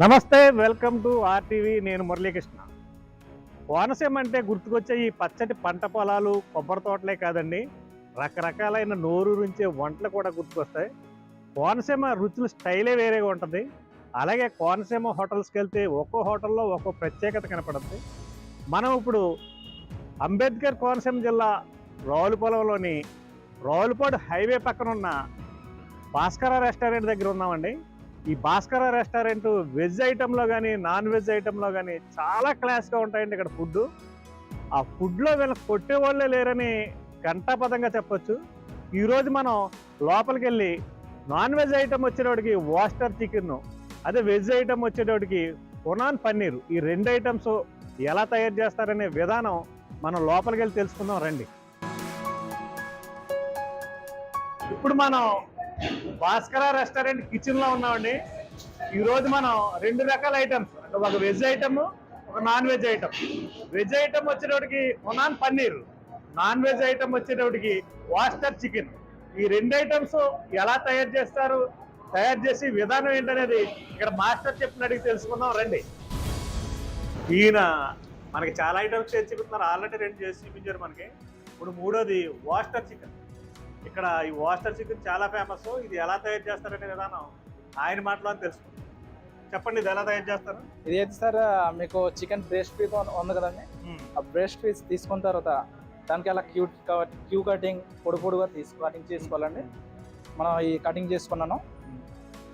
నమస్తే welcome to RTV. నేను మురళీకృష్ణ. కోనసీమ అంటే గుర్తుకొచ్చే ఈ పచ్చటి పంట పొలాలు కొబ్బరి తోటలే కాదండి. రకరకాలైన నోరు నుంచే వంటలు కూడా గుర్తుకొస్తాయి. కోనసీమ రుచులు స్టైలే వేరేగా ఉంటుంది. అలాగే కోనసీమ హోటల్స్కి వెళ్తే ఒక్కో హోటల్లో ఒక్కో ప్రత్యేకత కనపడుతుంది. మనం ఇప్పుడు అంబేద్కర్ కోనసీమ జిల్లా రావులపొలంలోని రావులపాడు హైవే పక్కన ఉన్న భాస్కర రెస్టారెంట్ దగ్గర ఉన్నామండి. ఈ భాస్కర రెస్టారెంట్ వెజ్ ఐటెంలో కానీ నాన్ వెజ్ ఐటెంలో కానీ చాలా క్లాస్గా ఉంటాయండి ఇక్కడ ఫుడ్ ఆ ఫుడ్లో వీళ్ళకి కొట్టేవాళ్ళే లేరని ఘంటాపదంగా చెప్పొచ్చు. ఈరోజు మనం లోపలికి వెళ్ళి నాన్ వెజ్ ఐటెం వచ్చేటోడికి వాస్టర్ చికెన్ అదే వెజ్ ఐటెం వచ్చేటోడికి కొనాన్ పన్నీర్ ఈ రెండు ఐటమ్స్ ఎలా తయారు చేస్తారనే విధానం మనం లోపలికి వెళ్ళి తెలుసుకుందాం రండి. ఇప్పుడు మనం భాస్కర రెస్టారెంట్ కిచెన్లో ఉన్నామండి. ఈరోజు మనం రెండు రకాల ఐటమ్స్ అంటే ఒక వెజ్ ఐటమ్ ఒక non veg item veg item వచ్చేటప్పటికి ఒనాన్ పన్నీర్ నాన్ వెజ్ ఐటమ్ వచ్చేటప్పటికి వాస్టర్ చికెన్ ఈ రెండు ఐటమ్స్ ఎలా తయారు చేస్తారు? తయారు చేసి విధానం ఏంటనేది ఇక్కడ మాస్టర్ చెప్పిన అడిగి తెలుసుకుందాం రండి. ఈయన మనకి చాలా ఐటమ్స్ చేసి చూపిస్తున్నారు. ఆల్రెడీ రెండు చేసి చూపించారు మనకి. ఇప్పుడు మూడోది వాస్టర్ చికెన్ ఇక్కడ ఈ వాస్టర్ చికెన్ చాలా ఫేమస్ ఇది ఎలా తయారు చేస్తారనే విధానం ఆయన మాటలో తెలుసుకుందాం చెప్పండి ఇది ఎలా తయారు చేస్తారు? ఇది అయితే సార్ మీకు చికెన్ బ్రెస్ట్ పీస్ ఉంది కదండి? ఆ బ్రెస్ట్ పీస్ తీసుకున్న తర్వాత దానికి అలా క్యూ క్యూ కటింగ్ పొడి పొడిగా తీసు కటింగ్ చేసుకోవాలండి. మనం ఈ కటింగ్ చేసుకున్నాను.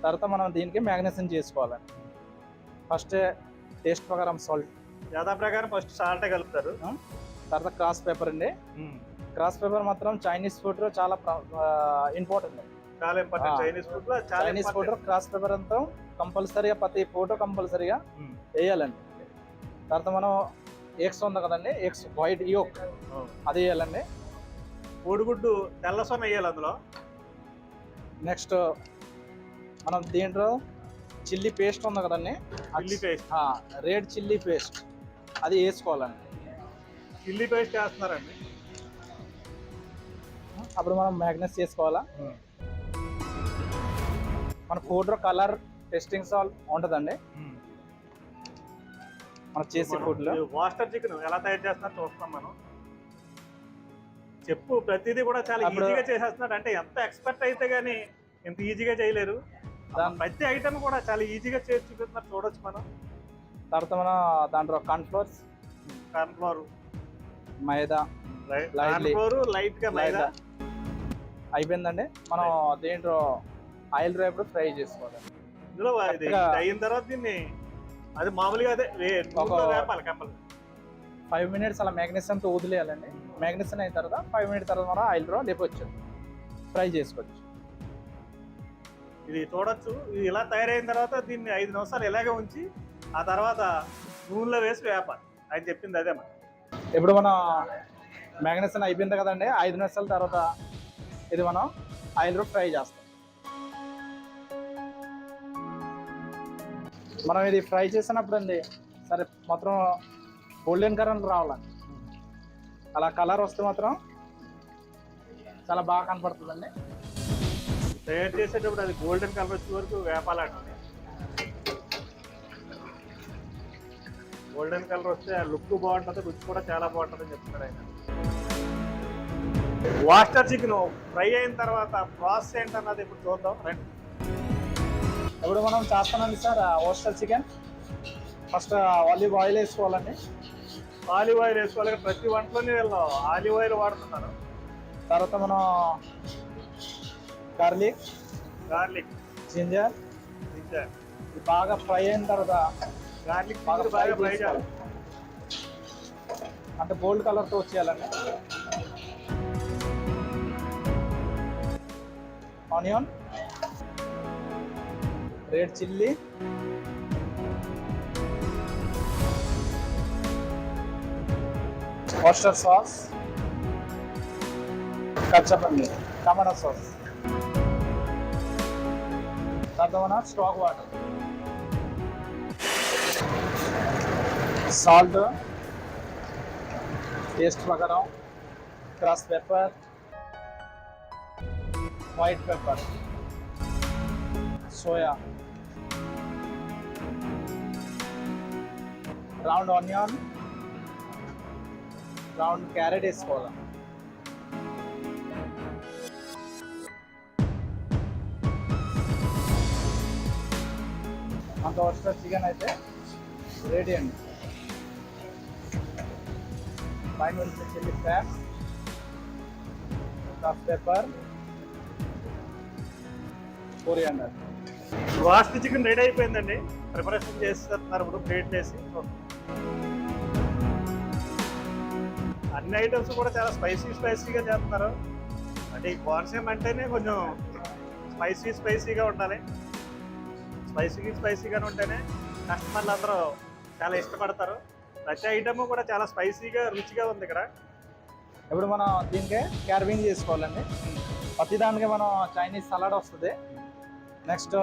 తర్వాత మనం దీనికి మ్యాగ్నేషన్ చేసుకోవాలండి. ఫస్ట్ టేస్ట్ ప్రకారం సాల్ట్. యథా ప్రకారం ఫస్ట్ సాల్ట్ కలుపుతారు. తర్వాత క్రాస్ పేపర్ అండి. క్రాస్ పేపర్ మాత్రం చైనీస్ ఫుడ్ చాలా ఇంపార్టెంట్ చాలా ఇంపార్టెంట్. చైనీస్ ఫుడ్లో చైనీస్ ఫుడ్ క్రాస్ పేపర్ అంతా కంపల్సరీగా ప్రతి ఫోటో కంపల్సరీగా వేయాలండి. తర్వాత మనం ఎగ్స్ ఉంది కదండి ఎగ్స్ వైట్ యోక్ అది వేయాలండి. కోడిగుడ్డు తెల్ల సొన్న వేయాలి అందులో. నెక్స్ట్ మనం దీంట్లో చిల్లీ పేస్ట్ ఉంది కదండి chilli paste. Red chilli paste. అది వేసుకోవాలండి. చిల్లీ పేస్ట్ వేస్తున్నారండి. అప్పుడు మనం మ్యాగ్నెస్ చేసుకోవాలా? మన ఫుడ్ కలర్ టెస్టింగ్ సాల్ ఉంటుందండి. మనం చేసే ఫుడ్లో. వాస్టర్ చికెన్ ఎలా తయారు చేస్తున్నారు చూస్తాం మనం. చెప్పు ప్రతిదీ కూడా చాలా ఈజీగా చేసేస్తున్నాడు. అంటే ఎంత ఎక్స్పర్ట్ అయితే గానీ ఇంత ఈజీగా చేయలేరు. దాని- ప్రతి ఐటమ్ కూడా చాలా ఈజీగా చేసి చూపిస్తున్నారు. చూడొచ్చు మనం. తర్వాత మనం దాంట్లో cornflours. Corn flour maida. Flour లైట్గా మైదా. అయిపోయిందండి. మనం దీంట్లో ఆయిల్ రేపు ఫ్రై చేసుకోవాలి. ఇందులో ఇది అయిన తర్వాత దీన్ని అది మామూలుగా అదే వేపాలి కంపల్సరీ ఫైవ్ మినిట్స్ అలా మ్యాగ్నేషన్తో వదిలేయాలండి. మ్యాగ్నేషన్ అయిన తర్వాత ఫైవ్ మినిట్స్ తర్వాత మనం ఆయిల్ రో లేపొచ్చు. ఫ్రై చేసుకోవచ్చు. ఇది చూడొచ్చు. ఇది ఇలా తయారైన తర్వాత దీన్ని ఐదు నిమిషాలు ఇలాగే ఉంచి ఆ తర్వాత నూనెలో వేసి వేపాలి. ఆయన చెప్పింది అదే మరి. ఇప్పుడు మనం మ్యాగ్నేషన్ అయిపోయింది కదండి. ఐదు నిమిషాల తర్వాత ఇది మనం ఆయిల్లో ఫ్రై చేస్తాం. మనం ఇది ఫ్రై చేసినప్పుడు అండి సరే మాత్రం గోల్డెన్ కలర్ రావాలండి అలా కలర్ వస్తే మాత్రం చాలా బాగా కనపడుతుందండి. తయారు చేసేటప్పుడు అది గోల్డెన్ కలర్ వచ్చే వరకు వేపాలండి. గోల్డెన్ కలర్ వస్తే ఆ లుక్ బాగుంటుంది రుచి కూడా చాలా బాగుంటుంది అని చెప్తున్నాడు ఆయన. వాస్టర్ చికెన్ ఫ్రై అయిన తర్వాత ప్రాసెస్ ఏంటన్నది ఇప్పుడు చూద్దాం రండి. ఇప్పుడు మనం చేస్తానండి sir oyster chicken first olive oil వేసుకోవాలండి. ఆలివ్ ఆయిల్ వేసుకోవాలి ప్రతి వంటలోనే వీళ్ళు ఆలివ్ ఆయిల్ వాడుతున్నారు. తర్వాత మనం గార్లిక్ గార్లిక్ జింజర్ ఇది బాగా ఫ్రై అయిన తర్వాత గార్లిక్ బాగా ఫ్రై చేయాలి. అంటే గోల్డ్ కలర్తో వచ్చేయాలండి. Onion red chilli mustard sauce కచ్చపల్లి tomato sauce తర్వాత మన స్టాక్ వాటర్ సాల్ట్ టేస్ట్ ప్రకారం crush pepper white pepper soya round onion round carrot వేసుకోవాలి అంత వస్తా చికెన్ అయితే రెడీ అండి పైన వచ్చే చిల్లీ ఫ్లాక్స్ కాఫ్ పెప్పర్ కొరియాండర్ వాస్ట్ చికెన్ రెడీ అయిపోయిందండి. ప్రిపరేషన్ చేస్తున్నారు ఇప్పుడు ప్లేట్ వేసి అన్ని ఐటమ్స్ కూడా చాలా స్పైసీ స్పైసీగా చేస్తున్నారు. అంటే ఈ కోనసీమ అంటేనే కొంచెం స్పైసీ స్పైసీగా ఉండాలి. స్పైసీ స్పైసీగానే ఉంటేనే కస్టమర్లు అందరూ చాలా ఇష్టపడతారు. ప్రతి ఐటమ్ కూడా చాలా స్పైసీగా రుచిగా ఉంది ఇక్కడ. ఇప్పుడు మనం దీనికి క్యారబింగ్ చేసుకోవాలండి. ప్రతి దానికి మనం చైనీస్ సలాడ్ వస్తుంది. నెక్స్ట్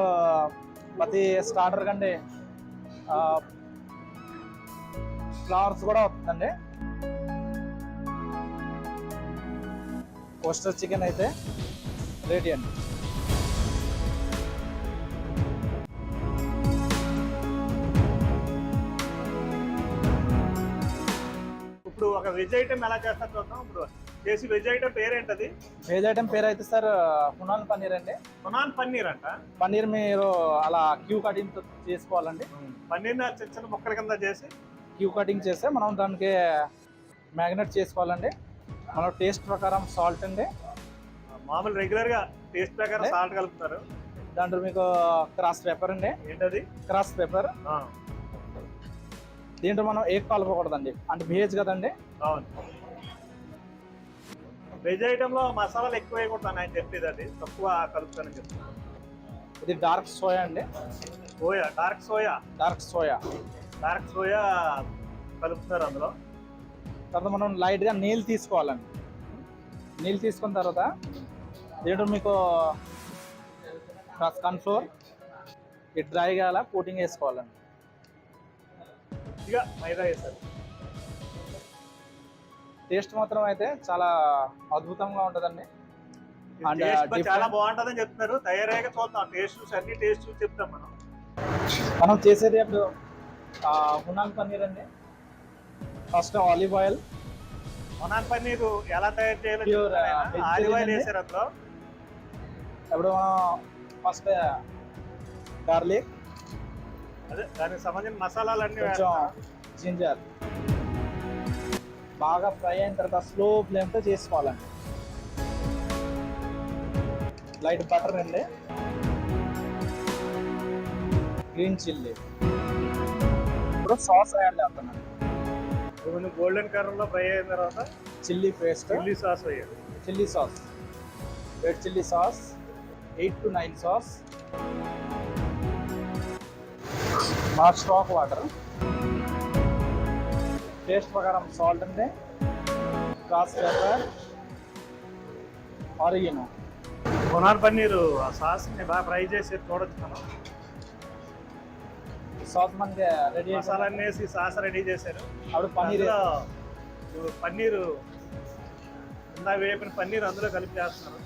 ప్రతి స్టార్టర్ కండి ఫ్లవర్స్ కూడా వస్తుందండి. కోస్టర్ చికెన్ అయితే రెడీ అండి. ఇప్పుడు ఒక వెజ్ ఐటమ్ ఎలా చేస్తారు చూద్దాం ఇప్పుడు. చేసి వెజ్ ఐటమ్ పేరేంటది వెజ్ ఐటమ్ పేరు అయితే సార్ హునాన్ పన్నీర్ అండి. కొనాన్ పన్నీర్ అంట. పన్నీర్ మీరు అలా క్యూ కటింగ్ చేసుకోవాలండి. పన్నీర్ని చిన్న చిన్న ముక్కల కింద చేసి క్యూ కటింగ్ చేస్తే మనం దానికి మ్యాగ్నెట్ చేసుకోవాలండి. మనం టేస్ట్ ప్రకారం సాల్ట్ అండి. మామూలు రెగ్యులర్గా టేస్ట్ ప్రకారం ఏ? సాల్ట్ కలుపుతారు. దాంట్లో మీకు క్రాస్ పేపర్ అండి. ఏంటది? క్రాస్ పేపర్ దీంట్లో మనం ఏక్ కలపకూడదండి అంటే వేజ్ కదండి. అవును. వెజ్ ఐటమ్లో మసాలాలు ఎక్కువ వేయకూడదు ఆయన చెప్పేది అది. తక్కువ కలుపుతానని చెప్తాను ఇది డార్క్ సోయా అండి. Soya dark soya dark soya dark soya కలుపుతున్నారు అందులో. తర్వాత మనం లైట్గా నీళ్ళు తీసుకోవాలండి. నీళ్ళు తీసుకున్న తర్వాత దీంట్లో మీకు కన్ఫ్లోర్ ఇది డ్రై కాల కోటింగ్ వేసుకోవాలండి. ఇక మైదా వేస్తారు టేస్ట్ మాత్రం అయితే చాలా అద్భుతంగా ఉంటుందండి. different- చాలా బాగుంటుందని చెప్తున్నారు. తయారయ్యాక చూద్దాం. టేస్ట్ అన్ని టేస్ట్ చూసి చెప్తాం మనం. మనం చేసేది ఇప్పుడు హునాన్ పన్నీర్ అండి. First olive oil. కొనాన్ పన్నీర్ ఎలా తయారు చేయాలో ఆలివ్ ఆయిల్ అండి. వేసారు అందులో. ఇప్పుడు మనం ఫస్ట్ గార్లిక్. అదే దానికి సంబంధించిన కొంచెం వేస్తారు. జింజర్. బాగా ఫ్రై అయిన తర్వాత స్లో ఫ్లేమ్తో చేసుకోవాలండి. లైట్ బటర్ అండి. Green chilli. ఇప్పుడు సాస్ యాడ్ చేస్తున్నాను. కొంచెం గోల్డెన్ కలర్లో ఫ్రై అయిన తర్వాత చిల్లీ పేస్ట్. చిల్లీ సాస్ వేయాలి. Chilli sauce. Red chilli sauce. Eight to nine sauce. మా స్టాక్ వాటర్. టేస్ట్ ప్రకారం సాల్ట్ అంటే క్రాస్ పెప్పర్ ఆరిగినో కొనాన్ పన్నీర్ ఆ సాస్ని బాగా ఫ్రై చేసి చూడొచ్చు మనం. సాస్ మనకి రెడీ మసాలాన్ని వేసి సాస్ రెడీ చేశారు. అప్పుడు పన్నీర్ అందులో ఇప్పుడు పన్నీరు ఇందా వేపిన పన్నీర్ అందులో కలిపి చేస్తున్నారు.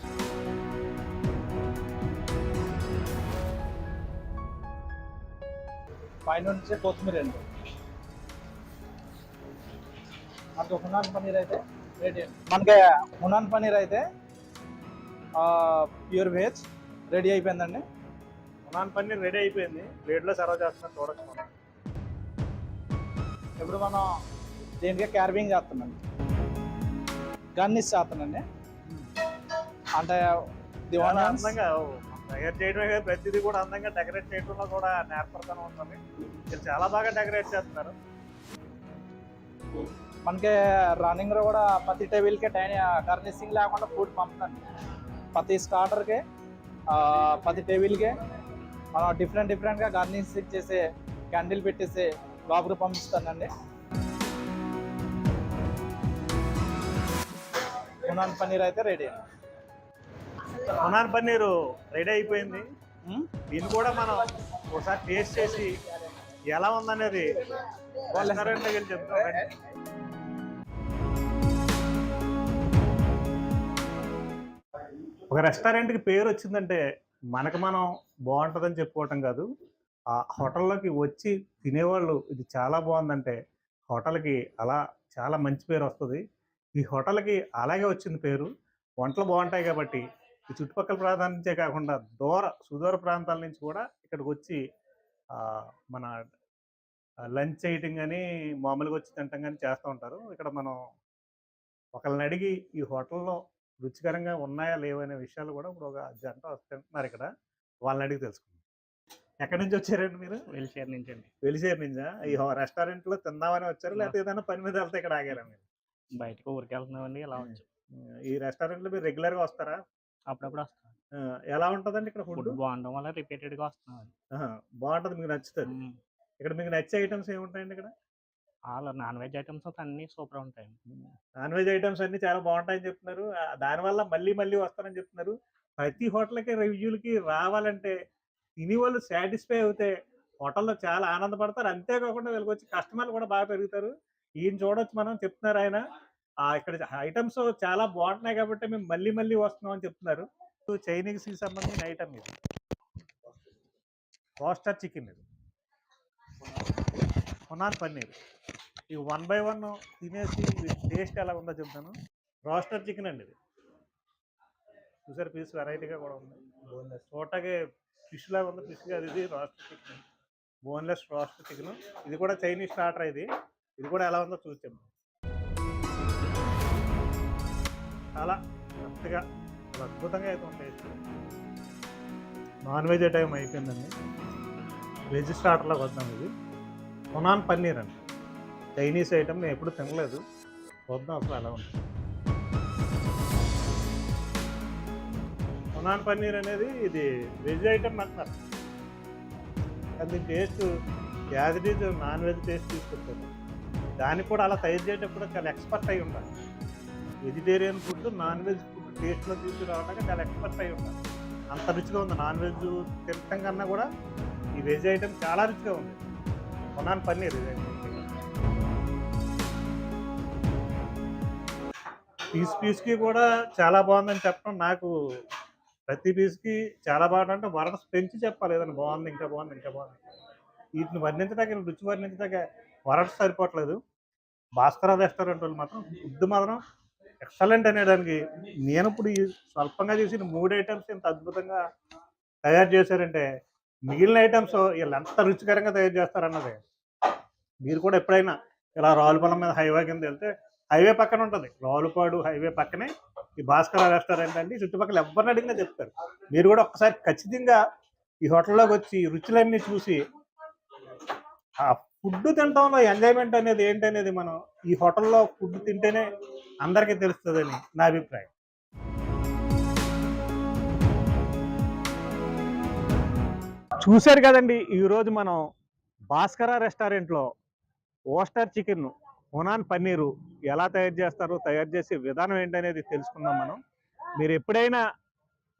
పైన నుంచి కొత్తిమీర అండి మనకి హునాన్ పన్నీర్ అయితే మనకి హునాన్ పన్నీర్ అయితే ప్యూర్ వెజ్ రెడీ అయిపోయిందండి. కొనాన్ పన్నీర్ రెడీ అయిపోయింది. ప్లేట్లో సర్వ్ చేస్తున్నారు చూడొచ్చు మనం. ఇప్పుడు మనం దీనికి క్యార్వింగ్ చేస్తున్నాండి గన్నిస్ చేస్తున్నాండి అంటే అందంగా తయారు చేయడమే కాదు ప్రతిదీ కూడా అందంగా డెకరేట్ చేయడంలో కూడా నేర్పడతాను ఉంటుంది వీళ్ళు చాలా బాగా డెకరేట్ చేస్తున్నారు. మనకి రన్నింగ్ కూడా ప్రతి టేబుల్కి డైని గర్నిసింగ్ లేకుండా ఫుడ్ పంపుతాను ప్రతి స్టార్టర్కి ప్రతి టేబుల్కి మనం డిఫరెంట్ డిఫరెంట్గా గార్నిషింగ్ చేసి క్యాండిల్ పెట్టేసి లోపలికి పంపిస్తానండి. హునాన్ పన్నీర్ అయితే రెడీ కొనాన్ పన్నీర్ రెడీ అయిపోయింది. దీన్ని కూడా మనం ఒకసారి టేస్ట్ చేసి ఎలా ఉందనేది దగ్గర చెప్తాం. ఒక రెస్టారెంట్కి పేరు వచ్చిందంటే మనకు మనం బాగుంటుందని చెప్పుకోవటం కాదు. ఆ హోటల్లోకి వచ్చి తినేవాళ్ళు ఇది చాలా బాగుందంటే హోటల్కి అలా చాలా మంచి పేరు వస్తుంది ఈ హోటల్కి అలాగే వచ్చింది పేరు. వంటలు బాగుంటాయి కాబట్టి ఈ చుట్టుపక్కల ప్రాంతాల నుంచే కాకుండా దూర సుదూర ప్రాంతాల నుంచి కూడా ఇక్కడికి వచ్చి మన లంచ్ చేయటం కానీ మామూలుగా వచ్చి తింటాం కానీ చేస్తూ ఉంటారు. ఇక్కడ మనం ఒకళ్ళని అడిగి ఈ హోటల్లో రుచికరంగా ఉన్నాయా లేవనే విషయాలు కూడా ఇప్పుడు ఒక జంట వస్తున్నారు ఇక్కడ. వాళ్ళని అడిగి తెలుసుకుందాం. ఎక్కడి నుంచి వచ్చారండి మీరు? వెల్ఫేర్ నుంచి అండి వెలిసేరు నుంచా? ఈ రెస్టారెంట్లో తిందామని వచ్చారు? లేకపోతే ఏదైనా పని మీద వెళ్తే ఇక్కడ ఆగారా మీరు? బయటకు ఊరికి వెళ్తున్నామండి ఇలా వచ్చాం. ఈ రెస్టారెంట్లో మీరు రెగ్యులర్గా వస్తారా? అప్పుడప్పుడు వస్తాం. ఎలా ఉంటదండి ఇక్కడ ఫుడ్ ఫుడ్ బాగుండడం వల్ల రిపీటెడ్గా వస్తున్నాం బాగుంటది మీకు నచ్చుతుంది. ఇక్కడ మీకు నచ్చే ఐటమ్స్ ఏముంటాయండి ఇక్కడ? వాళ్ళ నాన్ వెజ్ ఐటమ్స్ అన్ని సూపర్ ఉంటాయి. నాన్ వెజ్ ఐటమ్స్ అన్ని చాలా బాగుంటాయని చెప్తున్నారు. దానివల్ల మళ్ళీ మళ్ళీ వస్తారని చెప్తున్నారు. ప్రతి హోటల్కి రివ్యూలకి రావాలంటే తిని వాళ్ళు సాటిస్ఫై అవుతే హోటల్లో చాలా ఆనందపడతారు. అంతేకాకుండా వీళ్ళకి వచ్చి కస్టమర్లు కూడా బాగా పెరుగుతారు. ఈయన చూడొచ్చు మనం చెప్తున్నారు ఆయన. ఇక్కడ ఐటమ్స్ చాలా బాగుంటున్నాయి కాబట్టి మేము మళ్ళీ మళ్ళీ వస్తున్నాం అని చెప్తున్నారు. చైనీస్కి సంబంధించిన ఐటమ్ ఇది. రోస్టర్ చికెన్ ఇది. హునాన్ పన్నీర్ ఈ వన్ బై వన్ తినేసి టేస్ట్ ఎలా ఉందో చెప్తాను. రోస్టర్ చికెన్ అండి ఇది. చూసారు పీస్ వెరైటీగా కూడా ఉంది. బోన్లెస్ చూడటానికి ఫిష్ లాగా ఉంది ఫిష్ కాదు ఇది roaster chicken boneless roaster chicken ఇది కూడా చైనీస్ స్టార్టర్ ఇది. ఇది కూడా ఎలా ఉందో చూసాం చాలా కరెక్ట్గా అద్భుతంగా అయితే ఉంటాయి. నాన్ వెజ్ ఐటమ్ అయిపోయిందండి. వెజ్ స్టార్టర్లోకి వద్దాం ఇది. హునాన్ పన్నీర్ అండి చైనీస్ ఐటమ్ నేను ఎప్పుడు తినలేదు. చూద్దాం అసలు ఎలా ఉంటుంది. హునాన్ పన్నీర్ అనేది ఇది వెజ్ ఐటమ్ అంటున్నారు. అది taste as it is non veg taste తీసుకొచ్చారు దానికి కూడా అలా తయారు చేసేటప్పుడు చాలా ఎక్స్పర్ట్ అయి ఉండాలి. Vegetarian food non veg food టేస్ట్లో తీసుకురావడానికి చాలా ఎక్స్పర్ట్ అయి ఉండాలి. అంత రుచిగా ఉంది. నాన్ వెజ్ తినటం కన్నా కూడా ఈ వెజ్ ఐటమ్ చాలా రుచిగా ఉంది. హునాన్ పన్నీర్ పీస్ పీస్కి కూడా చాలా బాగుందని చెప్పడం నాకు ప్రతి పీస్కి చాలా బాగుంటుంది అంటే వరణ పెంచి చెప్పాలి ఏదైనా బాగుంది ఇంకా బాగుంది ఇంకా బాగుంది. వీటిని వర్ణించడానికి రుచి వర్ణించడానికి వరట సరిపోవట్లేదు. భాస్కర రెస్టారెంట్ వాళ్ళు మాత్రం ఫుడ్ మాత్రం ఎక్సలెంట్ అనేదానికి నేను ఇప్పుడు స్వల్పంగా చేసిన మూడు ఐటమ్స్ ఇంత అద్భుతంగా తయారు చేశారంటే మిగిలిన ఐటమ్స్ వీళ్ళు ఎంత రుచికరంగా తయారు చేస్తారన్నది. మీరు కూడా ఎప్పుడైనా ఇలా రావులపాలెం మీద హైవే కింద వెళ్తే హైవే పక్కన ఉంటుంది. రావులపాడు హైవే పక్కనే ఈ భాస్కర రెస్టారెంట్ అండి. చుట్టుపక్కల ఎవరిని అడిగినా చెప్తారు. మీరు కూడా ఒక్కసారి ఖచ్చితంగా ఈ హోటల్లోకి వచ్చి రుచులన్నీ చూసి ఆ ఫుడ్ తినటంలో ఎంజాయ్మెంట్ అనేది ఏంటనేది మనం ఈ హోటల్లో ఫుడ్ తింటేనే అందరికీ తెలుస్తుందని నా అభిప్రాయం. చూశారు కదండి ఈరోజు మనం భాస్కర రెస్టారెంట్లో ఓస్టర్ చికెన్ హునాన్ పన్నీరు ఎలా తయారు చేస్తారు తయారు చేసే విధానం ఏంటనేది తెలుసుకుందాం మనం. మీరు ఎప్పుడైనా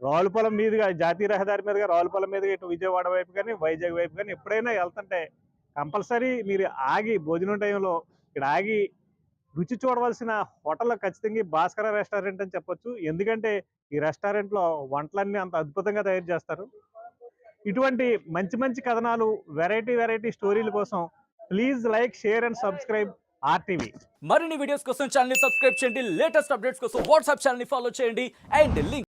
రావులపాలెం మీదుగా జాతీయ రహదారి మీదుగా రావులపాలెం మీదుగా ఇటు విజయవాడ వైపు కానీ వైజాగ్ వైపు కానీ ఎప్పుడైనా వెళ్తుంటే కంపల్సరీ మీరు ఆగి భోజనం టైంలో ఇక్కడ ఆగి రుచి చూడవలసిన హోటల్లో ఖచ్చితంగా భాస్కర రెస్టారెంట్ అని చెప్పొచ్చు. ఎందుకంటే ఈ రెస్టారెంట్లో వంటలన్నీ అంత అద్భుతంగా తయారు చేస్తారు. ఇటువంటి మంచి మంచి కథనాలు వెరైటీ వెరైటీ స్టోరీల కోసం please like share and subscribe RTV. మరిన్ని వీడియోస్ కోసం ఛానల్ సబ్స్క్రైబ్ చేయండి. లేటెస్ట్ అప్డేట్స్ కోసం వాట్సాప్ ఛానల్ని ఫాలో చేయండి. And link